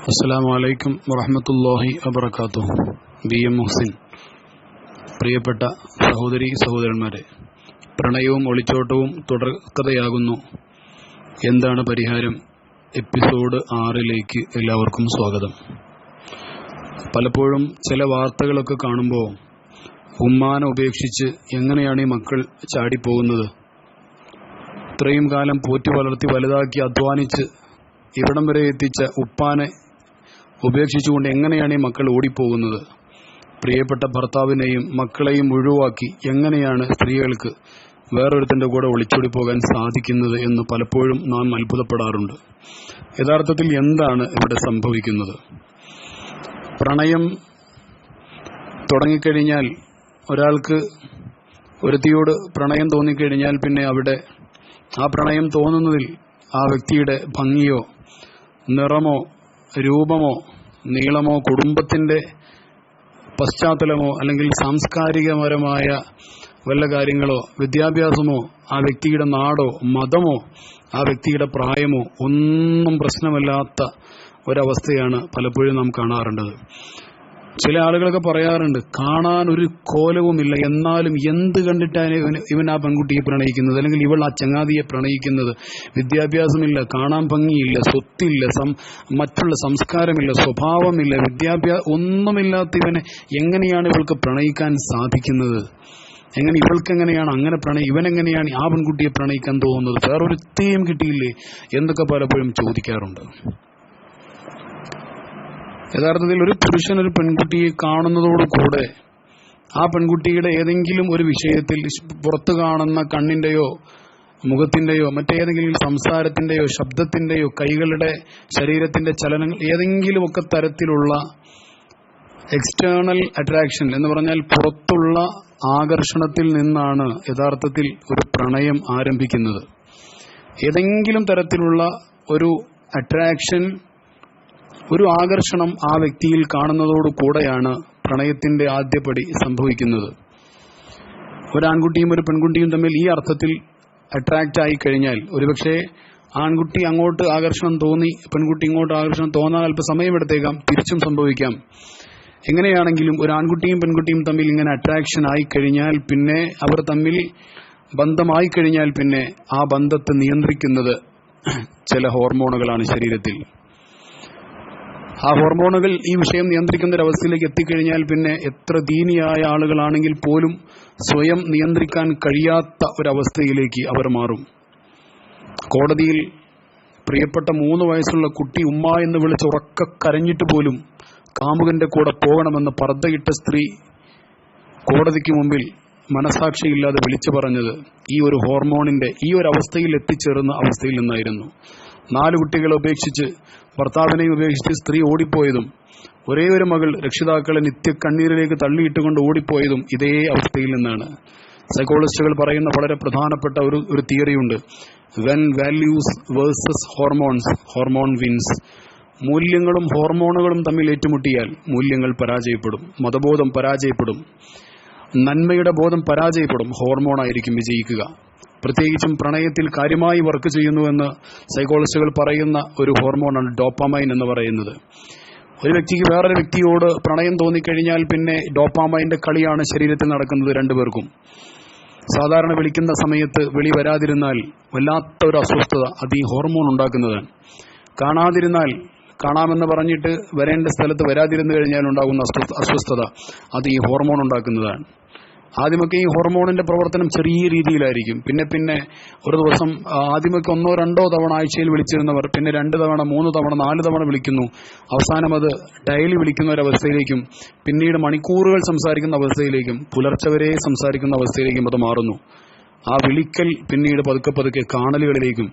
അസ്സാം വലൈക്കും വറഹമത്തല്ലാഹി വബർക്കാത്തു ബി എം പ്രിയപ്പെട്ട സഹോദരി സഹോദരന്മാരെ പ്രണയവും ഒളിച്ചോട്ടവും തുടർക്കഥയാകുന്നു. എന്താണ് പരിഹാരം? എപ്പിസോഡ് ആറിലേക്ക് എല്ലാവർക്കും സ്വാഗതം. പലപ്പോഴും ചില വാർത്തകളൊക്കെ കാണുമ്പോൾ ഉമ്മാനെ ഉപേക്ഷിച്ച് എങ്ങനെയാണ് ഈ മക്കൾ ചാടിപ്പോകുന്നത്? ഇത്രയും കാലം പോറ്റി വളർത്തി വലുതാക്കി അധ്വാനിച്ച് ഇവിടം വരെ എത്തിച്ച ഉപ്പാനെ ഉപേക്ഷിച്ചുകൊണ്ട് എങ്ങനെയാണ് ഈ മക്കൾ ഓടിപ്പോകുന്നത്? പ്രിയപ്പെട്ട ഭർത്താവിനെയും മക്കളെയും ഒഴിവാക്കി എങ്ങനെയാണ് സ്ത്രീകൾക്ക് വേറൊരുത്തന്റെ കൂടെ ഒളിച്ചോടി പോകാൻ സാധിക്കുന്നത് എന്ന് പലപ്പോഴും നാം അത്ഭുതപ്പെടാറുണ്ട്. യഥാർത്ഥത്തിൽ എന്താണ് ഇവിടെ സംഭവിക്കുന്നത്? പ്രണയം തുടങ്ങിക്കഴിഞ്ഞാൽ ഒരാൾക്ക് ഒരുത്തിയോട് പ്രണയം തോന്നിക്കഴിഞ്ഞാൽ പിന്നെ അവിടെ ആ പ്രണയം തോന്നുന്നതിൽ ആ വ്യക്തിയുടെ ഭംഗിയോ നിറമോ രൂപമോ നീളമോ കുടുംബത്തിന്റെ പശ്ചാത്തലമോ അല്ലെങ്കിൽ സാംസ്കാരികപരമായ വല്ല കാര്യങ്ങളോ വിദ്യാഭ്യാസമോ ആ വ്യക്തിയുടെ നാടോ മതമോ ആ വ്യക്തിയുടെ പ്രായമോ ഒന്നും പ്രശ്നമല്ലാത്ത ഒരവസ്ഥയാണ് പലപ്പോഴും നാം കാണാറുള്ളത് ചില ആളുകളൊക്കെ പറയാറുണ്ട് കാണാൻ ഒരു കോലവുമില്ല. എന്നാലും എന്ത് കണ്ടിട്ടാണ് ഇവൻ ആ പെൺകുട്ടിയെ പ്രണയിക്കുന്നത്? അല്ലെങ്കിൽ ഇവൾ ആ ചങ്ങാതിയെ പ്രണയിക്കുന്നത്? വിദ്യാഭ്യാസമില്ല കാണാൻ ഭംഗിയില്ല സ്വത്തില്ല മറ്റുള്ള സംസ്കാരമില്ല സ്വഭാവമില്ല വിദ്യാഭ്യാസം ഒന്നുമില്ലാത്ത ഇവനെ എങ്ങനെയാണ് ഇവൾക്ക് പ്രണയിക്കാൻ സാധിക്കുന്നത്? എങ്ങനെ ഇവൾക്ക് എങ്ങനെയാണ് അങ്ങനെ പ്രണയി ഇവനെങ്ങനെയാണ് ആ പെൺകുട്ടിയെ പ്രണയിക്കാൻ തോന്നുന്നത്? വേറൊരുത്തേയും കിട്ടിയില്ലേ? എന്നൊക്കെ പലപ്പോഴും ചോദിക്കാറുണ്ട്. യഥാർത്ഥത്തിൽ ഒരു പുരുഷൻ ഒരു പെൺകുട്ടിയെ കാണുന്നതോടുകൂടെ ആ പെൺകുട്ടിയുടെ ഏതെങ്കിലും ഒരു വിഷയത്തിൽ പുറത്തു കാണുന്ന കണ്ണിന്റെയോ മുഖത്തിന്റെയോ മറ്റേതെങ്കിലും സംസാരത്തിന്റെയോ ശബ്ദത്തിന്റെയോ കൈകളുടെ ശരീരത്തിന്റെ ചലനങ്ങൾ ഏതെങ്കിലുമൊക്കെ തരത്തിലുള്ള എക്സ്റ്റേണൽ അട്രാക്ഷൻ എന്ന് പറഞ്ഞാൽ പുറത്തുള്ള ആകർഷണത്തിൽ നിന്നാണ് യഥാർത്ഥത്തിൽ ഒരു പ്രണയം ആരംഭിക്കുന്നത്. ഏതെങ്കിലും തരത്തിലുള്ള ഒരു അട്രാക്ഷൻ ഒരു ആകർഷണം ആ വ്യക്തിയിൽ കാണുന്നതോടു കൂടെയാണ് പ്രണയത്തിന്റെ ആദ്യപടി സംഭവിക്കുന്നത്. ഒരാൺകുട്ടിയും ഒരു പെൺകുട്ടിയും തമ്മിൽ ഈ അർത്ഥത്തിൽ അട്രാക്റ്റ് ആയി കഴിഞ്ഞാൽ ഒരുപക്ഷെ ആൺകുട്ടി അങ്ങോട്ട് ആകർഷണം തോന്നി പെൺകുട്ടി ഇങ്ങോട്ട് ആകർഷണം തോന്നാൻ അല്പസമയം സമയമെടുത്തേക്കാം തിരിച്ചും സംഭവിക്കാം. എങ്ങനെയാണെങ്കിലും ഒരു ആൺകുട്ടിയും പെൺകുട്ടിയും തമ്മിൽ ഇങ്ങനെ അട്രാക്ഷൻ ആയി കഴിഞ്ഞാൽ പിന്നെ അവർ തമ്മിൽ ബന്ധമായി കഴിഞ്ഞാൽ പിന്നെ ആ ബന്ധത്തെ നിയന്ത്രിക്കുന്നത് ചില ഹോർമോണുകളാണ് ശരീരത്തിൽ. ആ ഹോർമോണുകൾ ഈ വിഷയം നിയന്ത്രിക്കുന്ന ഒരു അവസ്ഥയിലേക്ക് എത്തിക്കഴിഞ്ഞാൽ പിന്നെ എത്ര ദീനിയായ ആളുകളാണെങ്കിൽ പോലും സ്വയം നിയന്ത്രിക്കാൻ കഴിയാത്ത ഒരവസ്ഥയിലേക്ക് അവർ മാറും. കോടതിയിൽ പ്രിയപ്പെട്ട മൂന്ന് വയസ്സുള്ള കുട്ടി ഉമ്മ എന്ന് വിളിച്ച് ഉറക്ക കരഞ്ഞിട്ട് പോലും കാമുകന്റെ കൂടെ പോകണമെന്ന് പർദ്ദയിട്ട സ്ത്രീ കോടതിക്ക് മുമ്പിൽ മനസാക്ഷിയില്ലാതെ വിളിച്ചു പറഞ്ഞത് ഈ ഒരു ഹോർമോണിന്റെ ഈ ഒരു അവസ്ഥയിൽ എത്തിച്ചേർന്ന അവസ്ഥയിൽ നിന്നായിരുന്നു. നാല് കുട്ടികളെ ഉപേക്ഷിച്ച് ഭർത്താവിനെയും ഉപേക്ഷിച്ച് സ്ത്രീ ഓടിപ്പോയതും ഒരേ ഒരു മകൾ രക്ഷിതാക്കളെ നിത്യ കണ്ണീരിലേക്ക് തള്ളിയിട്ടുകൊണ്ട് ഓടിപ്പോയതും ഇതേ അവസ്ഥയിൽ നിന്നാണ്. സൈക്കോളജിസ്റ്റുകൾ പറയുന്ന വളരെ പ്രധാനപ്പെട്ട ഒരു ഒരു തിയറിയുണ്ട് when values versus hormones hormone wins മൂല്യങ്ങളും ഹോർമോണുകളും തമ്മിൽ ഏറ്റുമുട്ടിയാൽ മൂല്യങ്ങൾ പരാജയപ്പെടും മതബോധം പരാജയപ്പെടും നന്മയുടെ ബോധം പരാജയപ്പെടും ഹോർമോണായിരിക്കും വിജയിക്കുക. പ്രത്യേകിച്ചും പ്രണയത്തിൽ കാര്യമായി വർക്ക് ചെയ്യുന്നുവെന്ന് സൈക്കോളജിസ്റ്റുകൾ പറയുന്ന ഒരു ഹോർമോണാണ് ഡോപ്പാമൈൻ എന്ന് പറയുന്നത്. ഒരു വ്യക്തിക്ക് വേറൊരു വ്യക്തിയോട് പ്രണയം തോന്നിക്കഴിഞ്ഞാൽ പിന്നെ ഡോപ്പാമൈന്റെ കളിയാണ് ശരീരത്തിൽ നടക്കുന്നത് രണ്ടുപേർക്കും. സാധാരണ വിളിക്കുന്ന സമയത്ത് വിളി വരാതിരുന്നാൽ വല്ലാത്ത ഒരു അസ്വസ്ഥത അത് ഈ ഹോർമോൺ ഉണ്ടാക്കുന്നതാണ് കാണാതിരുന്നാൽ കാണാമെന്ന് പറഞ്ഞിട്ട് വരേണ്ട സ്ഥലത്ത് വരാതിരുന്നു കഴിഞ്ഞാൽ ഉണ്ടാകുന്ന അസ്വസ്ഥത അത് ഈ ഹോർമോൺ ഉണ്ടാക്കുന്നതാണ്. ആദ്യമൊക്കെ ഈ ഹോർമോണിന്റെ പ്രവർത്തനം ചെറിയ രീതിയിലായിരിക്കും. പിന്നെ പിന്നെ ഒരു ദിവസം ആദ്യമൊക്കെ ഒന്നോ രണ്ടോ തവണ ആഴ്ചയിൽ വിളിച്ചിരുന്നവർ പിന്നെ രണ്ട് തവണ മൂന്ന് തവണ നാല് തവണ വിളിക്കുന്നു. അവസാനം അത് ഡെയിലി വിളിക്കുന്ന ഒരവസ്ഥയിലേക്കും പിന്നീട് മണിക്കൂറുകൾ സംസാരിക്കുന്ന അവസ്ഥയിലേക്കും പുലർച്ചെ വരെ സംസാരിക്കുന്ന അവസ്ഥയിലേക്കും അത് മാറുന്നു. ആ വിളിക്കൽ പിന്നീട് പതുക്കെ പതുക്കെ കാണലുകളിലേക്കും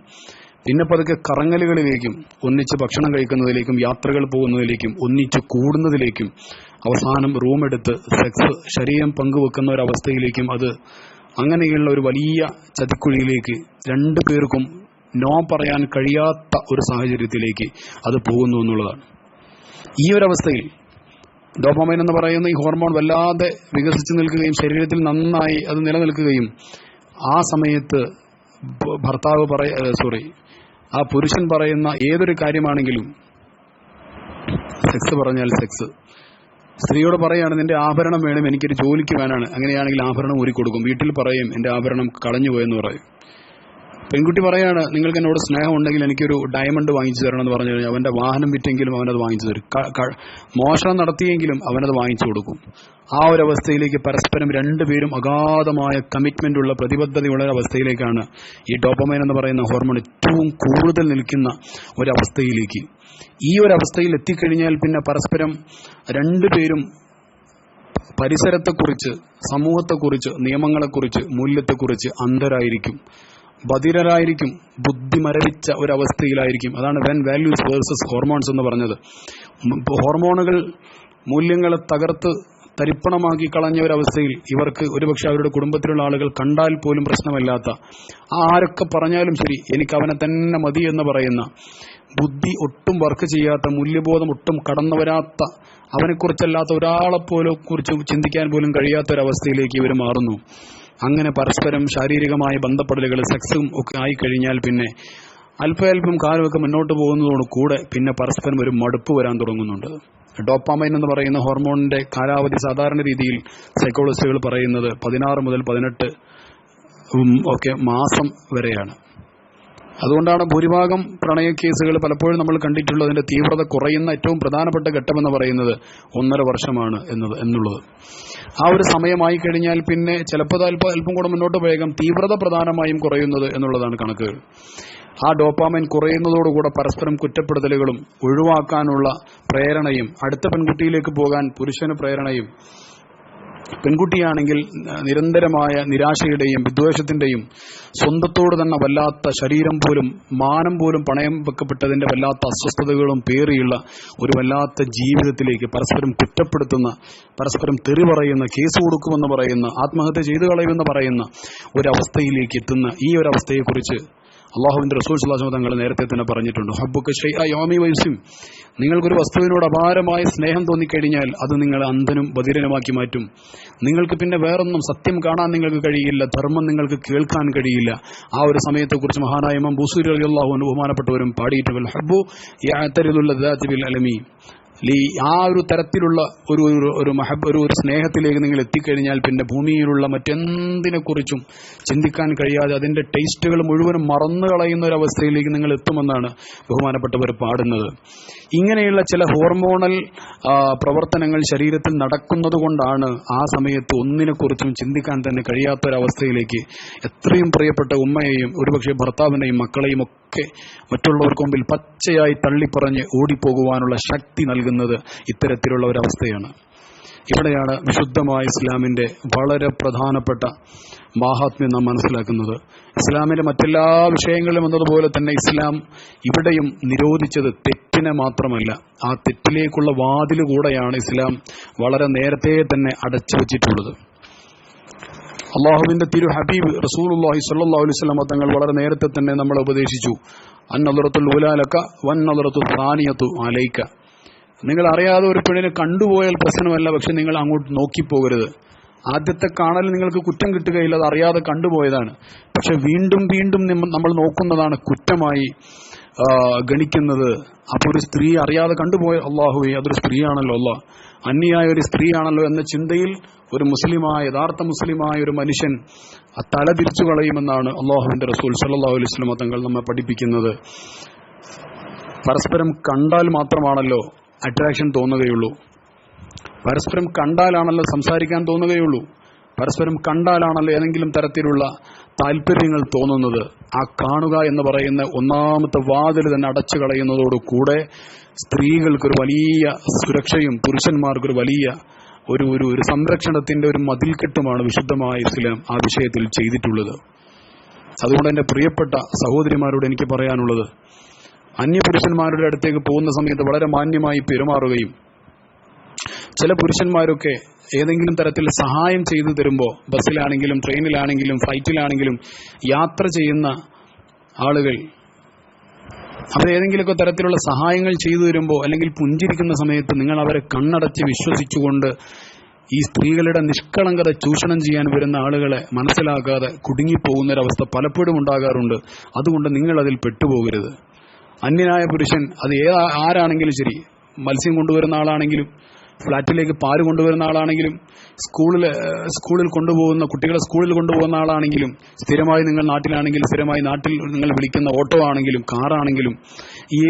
പിന്നെ പതുക്കെ കറങ്ങലുകളിലേക്കും ഒന്നിച്ച് ഭക്ഷണം കഴിക്കുന്നതിലേക്കും യാത്രകൾ പോകുന്നതിലേക്കും ഒന്നിച്ച് കൂടുന്നതിലേക്കും അവസാനം റൂമെടുത്ത് സെക്സ് ശരീരം പങ്കുവെക്കുന്ന ഒരു അവസ്ഥയിലേക്കും അത് അങ്ങനെയുള്ള ഒരു വലിയ ചതിക്കുഴിയിലേക്ക് രണ്ടു പേർക്കും നോ പറയാൻ കഴിയാത്ത ഒരു സാഹചര്യത്തിലേക്ക് അത് പോകുന്നു എന്നുള്ളതാണ്. ഈ ഒരു അവസ്ഥയിൽ ഡോപ്പമൈൻ എന്ന് പറയുന്ന ഈ ഹോർമോൺ വല്ലാതെ വികസിച്ചു നിൽക്കുകയും ശരീരത്തിൽ നന്നായി അത് നിലനിൽക്കുകയും ആ സമയത്ത് ഭർത്താവ് പറയ സോറി ആ പുരുഷൻ പറയുന്ന ഏതൊരു കാര്യമാണെങ്കിലും സെക്സ് പറഞ്ഞാൽ സെക്സ് സ്ത്രീയോട് പറയാണ് നിന്റെ ആഭരണം വേണം എനിക്കൊരു ജോലിക്ക് വേണമാണ് അങ്ങനെയാണെങ്കിൽ ആഭരണം ഊരി കൊടുക്കും വീട്ടിൽ പറയും എന്റെ ആഭരണം കളഞ്ഞുപോയെന്ന് പറയും. പെൺകുട്ടി പറയാണ് നിങ്ങൾക്ക് എന്നോട് സ്നേഹം ഉണ്ടെങ്കിൽ എനിക്കൊരു ഡയമണ്ട് വാങ്ങിച്ചു തരണം എന്ന് പറഞ്ഞു കഴിഞ്ഞാൽ അവന്റെ വാഹനം വിറ്റെങ്കിലും അവനത് വാങ്ങിച്ചു തരും. മോഷണം നടത്തിയെങ്കിലും അവനത് വാങ്ങിച്ചു കൊടുക്കും. ആ ഒരു അവസ്ഥയിലേക്ക് പരസ്പരം രണ്ടുപേരും അഗാധമായ കമ്മിറ്റ്മെന്റ് ഉള്ള പ്രതിബദ്ധതയുള്ള അവസ്ഥയിലേക്കാണ് ഈ ഡോപ്പമൈൻ എന്ന് പറയുന്ന ഹോർമോൺ ഏറ്റവും കൂടുതൽ നിൽക്കുന്ന ഒരവസ്ഥയിലേക്ക് ഈ ഒരു അവസ്ഥയിൽ എത്തിക്കഴിഞ്ഞാൽ പിന്നെ പരസ്പരം രണ്ടുപേരും പരിസരത്തെക്കുറിച്ച് സമൂഹത്തെക്കുറിച്ച് നിയമങ്ങളെക്കുറിച്ച് മൂല്യത്തെക്കുറിച്ച് അന്ധരായിരിക്കും. ബധിരരായിരിക്കും ബുദ്ധി മരവിച്ച ഒരവസ്ഥയിലായിരിക്കും. അതാണ് വെൻ വാല്യൂസ് വേഴ്സസ് ഹോർമോൺസ് എന്ന് പറഞ്ഞത്. ഹോർമോണുകൾ മൂല്യങ്ങളെ തകർത്ത് തരിപ്പണമാക്കി കളഞ്ഞ ഒരവസ്ഥയിൽ ഇവർക്ക് ഒരുപക്ഷെ അവരുടെ കുടുംബത്തിലുള്ള ആളുകൾ കണ്ടാൽ പോലും പ്രശ്നമല്ലാത്ത ആരൊക്കെ പറഞ്ഞാലും ശരി എനിക്ക് അവനെ തന്നെ മതി എന്ന് പറയുന്ന ബുദ്ധി ഒട്ടും വർക്ക് ചെയ്യാത്ത മൂല്യബോധം ഒട്ടും കടന്നു വരാത്ത അവനെക്കുറിച്ചല്ലാത്ത ഒരാളെ പോലും കുറിച്ച് ചിന്തിക്കാൻ പോലും കഴിയാത്ത ഒരവസ്ഥയിലേക്ക് ഇവർ മാറുന്നു. അങ്ങനെ പരസ്പരം ശാരീരികമായ ബന്ധപ്പെടലുകൾ സെക്സും ഒക്കെ ആയി കഴിഞ്ഞാൽ പിന്നെ അല്പയല്പം കാലമൊക്കെ മുന്നോട്ട് പോകുന്നതോട് കൂടെ പിന്നെ പരസ്പരം ഒരു മടുപ്പ് വരാൻ തുടങ്ങുന്നുണ്ട്. ഡോപ്പാമൈൻ എന്ന് പറയുന്ന ഹോർമോണിന്റെ കാലാവധി സാധാരണ രീതിയിൽ സൈക്കോളജിസ്റ്റുകൾ പറയുന്നത് പതിനാറ് മുതൽ പതിനെട്ട് ഒക്കെ മാസം വരെയാണ്. അതുകൊണ്ടാണ് ഭൂരിഭാഗം പ്രണയ കേസുകൾ പലപ്പോഴും നമ്മൾ കണ്ടിട്ടുള്ളതിന്റെ തീവ്രത കുറയുന്ന ഏറ്റവും പ്രധാനപ്പെട്ട ഘട്ടമെന്ന് പറയുന്നത് ഒന്നര വർഷമാണ് എന്നത് എന്നുള്ളത്. ആ ഒരു സമയമായി കഴിഞ്ഞാൽ പിന്നെ ചിലപ്പോൾ അല്പം അല്പം കൂടെ മുന്നോട്ട് പോയേക്കാം തീവ്രത പ്രധാനമായും കുറയുന്നത് എന്നുള്ളതാണ് കണക്കുകൾ ആ ഡോപ്പാമൈൻ കുറയുന്നതോടുകൂടെ പരസ്പരം കുറ്റപ്പെടുത്തലുകളും ഒഴിവാക്കാനുള്ള പ്രേരണയും അടുത്ത പെൺകുട്ടിയിലേക്ക് പോകാൻ പുരുഷന് പ്രേരണയും പെൺകുട്ടിയാണെങ്കിൽ നിരന്തരമായ നിരാശയുടെയും വിദ്വേഷത്തിന്റെയും സ്വന്തത്തോട് തന്നെ വല്ലാത്ത ശരീരം പോലും മാനം പോലും പണയം വെക്കപ്പെട്ടതിന്റെ വല്ലാത്ത അസ്വസ്ഥതകളും പേറിയുള്ള ഒരു വല്ലാത്ത ജീവിതത്തിലേക്ക് പരസ്പരം കുറ്റപ്പെടുത്തുന്ന പരസ്പരം തെറി പറയുന്ന കേസ് കൊടുക്കുമെന്ന് പറയുന്ന ആത്മഹത്യ ചെയ്തു കളയുമെന്ന് പറയുന്ന ഒരവസ്ഥയിലേക്ക് എത്തുന്ന ഈ ഒരു അള്ളാഹുവിന്റെ റസൂൽ സുല്ലാസ്മ തങ്ങൾ നേരത്തെ തന്നെ പറഞ്ഞിട്ടുണ്ട്. ഹബ്ബുക്ക് യോമി വൈസിം നിങ്ങൾക്കൊരു വസ്തുവിനോട് അപാരമായ സ്നേഹം തോന്നിക്കഴിഞ്ഞാൽ അത് നിങ്ങളെ അന്ധനും ബധിരനുമാക്കി മാറ്റും. നിങ്ങൾക്ക് പിന്നെ വേറൊന്നും സത്യം കാണാൻ നിങ്ങൾക്ക് കഴിയില്ല ധർമ്മം നിങ്ങൾക്ക് കേൾക്കാൻ കഴിയില്ല. ആ ഒരു സമയത്തെക്കുറിച്ച് മഹാനായ ഇമാം ബുസൂരി അലി അള്ളാഹു ബഹുമാനപ്പെട്ടവരും പാടിയിട്ടുള്ള ഹബ്ബു ബിൽ അലമി. ലീ ആ ഒരു തരത്തിലുള്ള ഒരു ഒരു ഒരു മഹബ് ഒരു ഒരു സ്നേഹത്തിലേക്ക് നിങ്ങൾ എത്തിക്കഴിഞ്ഞാൽ പിന്നെ ഭൂമിയിലുള്ള മറ്റെന്തിനെക്കുറിച്ചും ചിന്തിക്കാൻ കഴിയാതെ അതിന്റെ ടേസ്റ്റുകൾ മുഴുവനും മറന്നു കളയുന്ന ഒരു അവസ്ഥയിലേക്ക് നിങ്ങൾ എത്തുമെന്നാണ് ബഹുമാനപ്പെട്ടവർ പാടുന്നത്. ഇങ്ങനെയുള്ള ചില ഹോർമോണൽ പ്രവർത്തനങ്ങൾ ശരീരത്തിൽ നടക്കുന്നത് കൊണ്ടാണ് ആ സമയത്ത് ഒന്നിനെക്കുറിച്ചും ചിന്തിക്കാൻ തന്നെ കഴിയാത്തൊരവസ്ഥയിലേക്ക് എത്രയും പ്രിയപ്പെട്ട ഉമ്മയെയും ഒരുപക്ഷെ ഭർത്താവിനെയും മക്കളെയും ഒക്കെ മറ്റുള്ളവർക്ക് മുമ്പിൽ പച്ചയായി തള്ളിപ്പറഞ്ഞ് ഓടിപ്പോകുവാനുള്ള ശക്തി നൽകുന്നത് ഇത്തരത്തിലുള്ള ഒരവസ്ഥയാണ്. ഇവിടെയാണ് വിശുദ്ധമായ ഇസ്ലാമിന്റെ വളരെ പ്രധാനപ്പെട്ട മാഹാത്മ്യം നാം മനസ്സിലാക്കുന്നത്. ഇസ്ലാമിലെ മറ്റെല്ലാ വിഷയങ്ങളിലും എന്നതുപോലെ തന്നെ ഇസ്ലാം ഇവിടെയും നിരോധിച്ചത് തെറ്റിനെ മാത്രമല്ല ആ തെറ്റിലേക്കുള്ള വാതിൽ കൂടെയാണ് ഇസ്ലാം വളരെ നേരത്തെ തന്നെ അടച്ചു വച്ചിട്ടുള്ളത്. അള്ളാഹുവിന്റെ തിരു ഹബീബ് റസൂലുള്ളാഹി സ്വല്ലല്ലാഹു അലൈഹി തങ്ങൾ വളരെ നേരത്തെ തന്നെ നമ്മളെ ഉപദേശിച്ചു. അന്നദറത്തുൽ ഉലാലക വന്നദറത്തു സാനിയത്തു അലൈക്ക നിങ്ങൾ അറിയാതെ ഒരു പെണ്ണിനെ കണ്ടുപോയാൽ പ്രശ്നമല്ല പക്ഷെ നിങ്ങൾ അങ്ങോട്ട് നോക്കിപ്പോകരുത്. ആദ്യത്തെ കാണൽ നിങ്ങൾക്ക് കുറ്റം കിട്ടുകയില്ല അത് അറിയാതെ കണ്ടുപോയതാണ്. പക്ഷെ വീണ്ടും വീണ്ടും നമ്മൾ നോക്കുന്നതാണ് കുറ്റമായി. ഗണിക്കുന്നത്. അപ്പോൾ ഒരു സ്ത്രീ അറിയാതെ കണ്ടുപോയ അള്ളാഹുവെ അതൊരു സ്ത്രീയാണല്ലോ അല്ല അന്യായ ഒരു സ്ത്രീയാണല്ലോ എന്ന ചിന്തയിൽ ഒരു മുസ്ലിമായ യഥാർത്ഥ മുസ്ലിമായ ഒരു മനുഷ്യൻ തല തിരിച്ചു കളയുമെന്നാണ് അള്ളാഹുവിന്റെ റസൂൽ സല്ലാഹു അലൈഹി വസല്ലം തങ്ങൾ നമ്മെ പഠിപ്പിക്കുന്നത്. പരസ്പരം കണ്ടാൽ മാത്രമാണല്ലോ അട്രാക്ഷൻ തോന്നുകയുള്ളൂ. പരസ്പരം കണ്ടാലാണല്ലോ സംസാരിക്കാൻ തോന്നുകയുള്ളൂ. പരസ്പരം കണ്ടാലാണല്ലോ ഏതെങ്കിലും തരത്തിലുള്ള താല്പര്യങ്ങൾ തോന്നുന്നത് ആ കാണുക എന്ന് പറയുന്ന ഒന്നാമത്തെ വാതിൽ തന്നെ അടച്ചു കളയുന്നതോടുകൂടെ സ്ത്രീകൾക്കൊരു വലിയ സുരക്ഷയും പുരുഷന്മാർക്കൊരു വലിയ ഒരു ഒരു ഒരു സംരക്ഷണത്തിന്റെ ഒരു മതിൽക്കെട്ടുമാണ് വിശുദ്ധമായ ഇസ്ലാം ആ വിഷയത്തിൽ ചെയ്തിട്ടുള്ളത്. അതുകൊണ്ട് എന്റെ പ്രിയപ്പെട്ട സഹോദരിമാരോട് എനിക്ക് പറയാനുള്ളത് അന്യപുരുഷന്മാരുടെ അടുത്തേക്ക് പോകുന്ന സമയത്ത് വളരെ മാന്യമായി പെരുമാറുകയും ചില പുരുഷന്മാരൊക്കെ ഏതെങ്കിലും തരത്തിൽ സഹായം ചെയ്തു തരുമ്പോൾ ബസ്സിലാണെങ്കിലും ട്രെയിനിലാണെങ്കിലും ഫ്ലൈറ്റിലാണെങ്കിലും യാത്ര ചെയ്യുന്ന ആളുകൾ അവർ ഏതെങ്കിലുമൊക്കെ തരത്തിലുള്ള സഹായങ്ങൾ ചെയ്തു തരുമ്പോൾ അല്ലെങ്കിൽ പുഞ്ചിരിക്കുന്ന സമയത്ത് നിങ്ങൾ അവരെ കണ്ണടച്ച് വിശ്വസിച്ചുകൊണ്ട് ഈ സ്ത്രീകളുടെ നിഷ്കളങ്കത ചൂഷണം ചെയ്യാൻ വരുന്ന ആളുകളെ മനസ്സിലാക്കാതെ കുടുങ്ങിപ്പോകുന്നൊരവസ്ഥ പലപ്പോഴും ഉണ്ടാകാറുണ്ട്. അതുകൊണ്ട് നിങ്ങൾ അതിൽ പെട്ടുപോകരുത്. അന്യനായ പുരുഷൻ അത് ഏതാ ആരാണെങ്കിലും ശരി മത്സ്യം കൊണ്ടുവരുന്ന ആളാണെങ്കിലും ഫ്ലാറ്റിലേക്ക് പാൽ കൊണ്ടുവരുന്ന ആളാണെങ്കിലും സ്കൂളിൽ സ്കൂളിൽ കൊണ്ടുപോകുന്ന കുട്ടികളെ സ്കൂളിൽ കൊണ്ടുപോകുന്ന ആളാണെങ്കിലും സ്ഥിരമായി നിങ്ങൾ നാട്ടിലാണെങ്കിൽ സ്ഥിരമായി നാട്ടിൽ നിങ്ങൾ വിളിക്കുന്ന ഓട്ടോ ആണെങ്കിലും കാറാണെങ്കിലും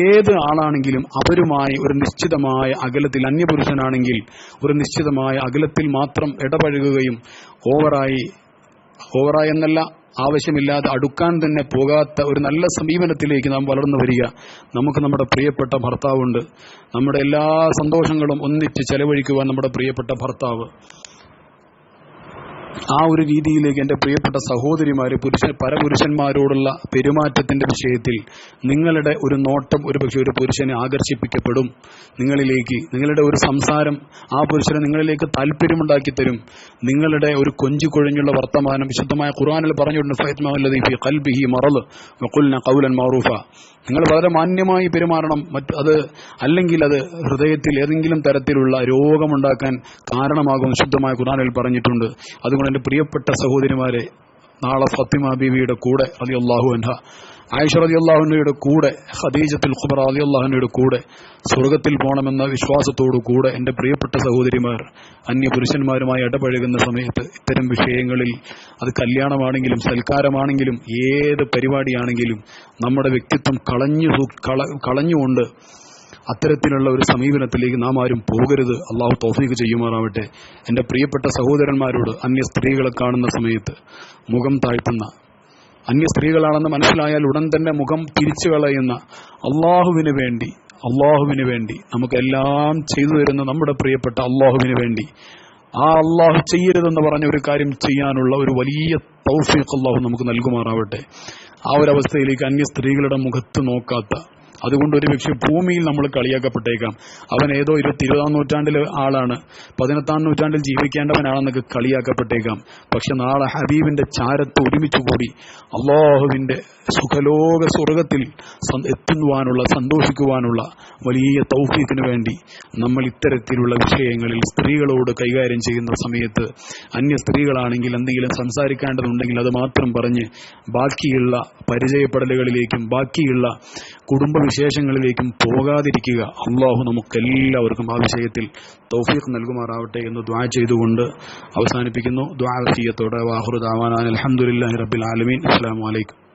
ഏത് ആളാണെങ്കിലും അവരുമായി ഒരു നിശ്ചിതമായ അകലത്തിൽ അന്യപുരുഷനാണെങ്കിൽ ഒരു നിശ്ചിതമായ അകലത്തിൽ മാത്രം ഇടപഴകുകയും ഓവറായി ഓവറായി എന്നല്ല ആവശ്യമില്ലാതെ അടുക്കാൻ തന്നെ പോകാത്ത ഒരു നല്ല സമീപനത്തിലേക്ക് നാം വളർന്നു വരിക. നമുക്ക് നമ്മുടെ പ്രിയപ്പെട്ട ഭർത്താവുണ്ട്. നമ്മുടെ എല്ലാ സന്തോഷങ്ങളും ഒന്നിച്ച് ചെലവഴിക്കുവാൻ നമ്മുടെ പ്രിയപ്പെട്ട ഭർത്താവ്. ആ ഒരു രീതിയിലേക്ക് എന്റെ പ്രിയപ്പെട്ട സഹോദരിമാര് പുരുഷ പരപുരുഷന്മാരോടുള്ള പെരുമാറ്റത്തിന്റെ വിഷയത്തിൽ നിങ്ങളുടെ ഒരു നോട്ടം ഒരു പക്ഷേ ഒരു പുരുഷനെ ആകർഷിപ്പിക്കപ്പെടും. നിങ്ങളിലേക്ക് നിങ്ങളുടെ ഒരു സംസാരം ആ പുരുഷനെ നിങ്ങളിലേക്ക് താല്പര്യമുണ്ടാക്കി തരും. നിങ്ങളുടെ ഒരു കൊഞ്ചു കൊഴിഞ്ഞുള്ള വർത്തമാനം വിശുദ്ധമായ ഖുർആനിൽ പറഞ്ഞിട്ടുണ്ട് ഫൈത്മല്ലദീ ഫി നിങ്ങൾ വളരെ മാന്യമായി പെരുമാറണം. മറ്റ് അത് അല്ലെങ്കിൽ അത് ഹൃദയത്തിൽ ഏതെങ്കിലും തരത്തിലുള്ള രോഗമുണ്ടാക്കാൻ കാരണമാകും ശുദ്ധമായ ഖുർആനിൽ പറഞ്ഞിട്ടുണ്ട്. അതുകൊണ്ട് എന്റെ പ്രിയപ്പെട്ട സഹോദരിമാരെ നാളെ ഫത്തിമ ബീവിയുടെ കൂടെ അലി അള്ളാഹു അൻഹ ആയിഷ റതി അള്ളാഹുനയുടെ കൂടെ ഖദീജത്തുൽ ഖുബർ അലി അള്ളാഹുനയുടെ കൂടെ സ്വർഗത്തിൽ പോകണമെന്ന വിശ്വാസത്തോടു കൂടെ എന്റെ പ്രിയപ്പെട്ട സഹോദരിമാർ അന്യപുരുഷന്മാരുമായി ഇടപഴകുന്ന സമയത്ത് ഇത്തരം വിഷയങ്ങളിൽ അത് കല്യാണമാണെങ്കിലും സൽക്കാരമാണെങ്കിലും ഏത് പരിപാടിയാണെങ്കിലും നമ്മുടെ വ്യക്തിത്വം കളഞ്ഞു കളഞ്ഞുകൊണ്ട് അത്തരത്തിലുള്ള ഒരു സമീപനത്തിലേക്ക് നാം ആരും പോകരുത്. അള്ളാഹു തോഫീക്ക് ചെയ്യുമാറാവട്ടെ. എന്റെ പ്രിയപ്പെട്ട സഹോദരന്മാരോട് അന്യ സ്ത്രീകളെ കാണുന്ന സമയത്ത് മുഖം താഴ്ത്തുന്ന അന്യ സ്ത്രീകളാണെന്ന് മനസ്സിലായാൽ ഉടൻ തന്നെ മുഖം തിരിച്ചു കളയുന്ന അള്ളാഹുവിന് വേണ്ടി അള്ളാഹുവിന് വേണ്ടി നമുക്കെല്ലാം ചെയ്തു തരുന്ന നമ്മുടെ പ്രിയപ്പെട്ട അള്ളാഹുവിന് വേണ്ടി ആ അള്ളാഹു ചെയ്യരുതെന്ന് പറഞ്ഞ ഒരു കാര്യം ചെയ്യാനുള്ള ഒരു വലിയ തൗഫീഖ് അള്ളാഹു നമുക്ക് നൽകുമാറാവട്ടെ. ആ ഒരു അവസ്ഥയിലേക്ക് അന്യ സ്ത്രീകളുടെ മുഖത്ത് നോക്കാത്ത അതുകൊണ്ട് ഒരു പക്ഷേ ഭൂമിയിൽ നമ്മൾ കളിയാക്കപ്പെട്ടേക്കാം. അവൻ ഏതോ ഇരുപത്തി ഇരുപതാം നൂറ്റാണ്ടിലെ ആളാണ്. പതിനെട്ടാം നൂറ്റാണ്ടിൽ ജീവിക്കേണ്ടവനാണെന്നൊക്കെ കളിയാക്കപ്പെട്ടേക്കാം. പക്ഷെ നാളെ ഹബീബിന്റെ ചാരത്ത് ഒരുമിച്ച് കൂടി അള്ളാഹുവിന്റെ സുഖലോക സ്വർഗത്തിൽ എത്തുവാനുള്ള സന്തോഷിക്കുവാനുള്ള വലിയ തൗഫീഖിന് വേണ്ടി നമ്മൾ ഇത്തരത്തിലുള്ള വിഷയങ്ങളിൽ സ്ത്രീകളോട് കൈകാര്യം ചെയ്യുന്ന സമയത്ത് അന്യ സ്ത്രീകളാണെങ്കിൽ എന്തെങ്കിലും സംസാരിക്കേണ്ടതുണ്ടെങ്കിൽ അത് മാത്രം പറഞ്ഞ് ബാക്കിയുള്ള പരിചയപ്പെടലുകളിലേക്കും ബാക്കിയുള്ള കുടുംബ വിശേഷങ്ങളിലേക്കും പോകാതിരിക്കുക. അള്ളാഹു നമുക്കെല്ലാവർക്കും ആ വിഷയത്തിൽ തൗഫീഖ് നൽകുമാറാവട്ടെ എന്ന് ദ്വാ ചെയ്തുകൊണ്ട് അവസാനിപ്പിക്കുന്നു. ദ്വാ വസീയത്തോടെ വാഹുറുദാവാൻ അലഹമുല്ലാ റബ്ബിൽ ആലമീൻ. അസ്സാം വലൈക്കും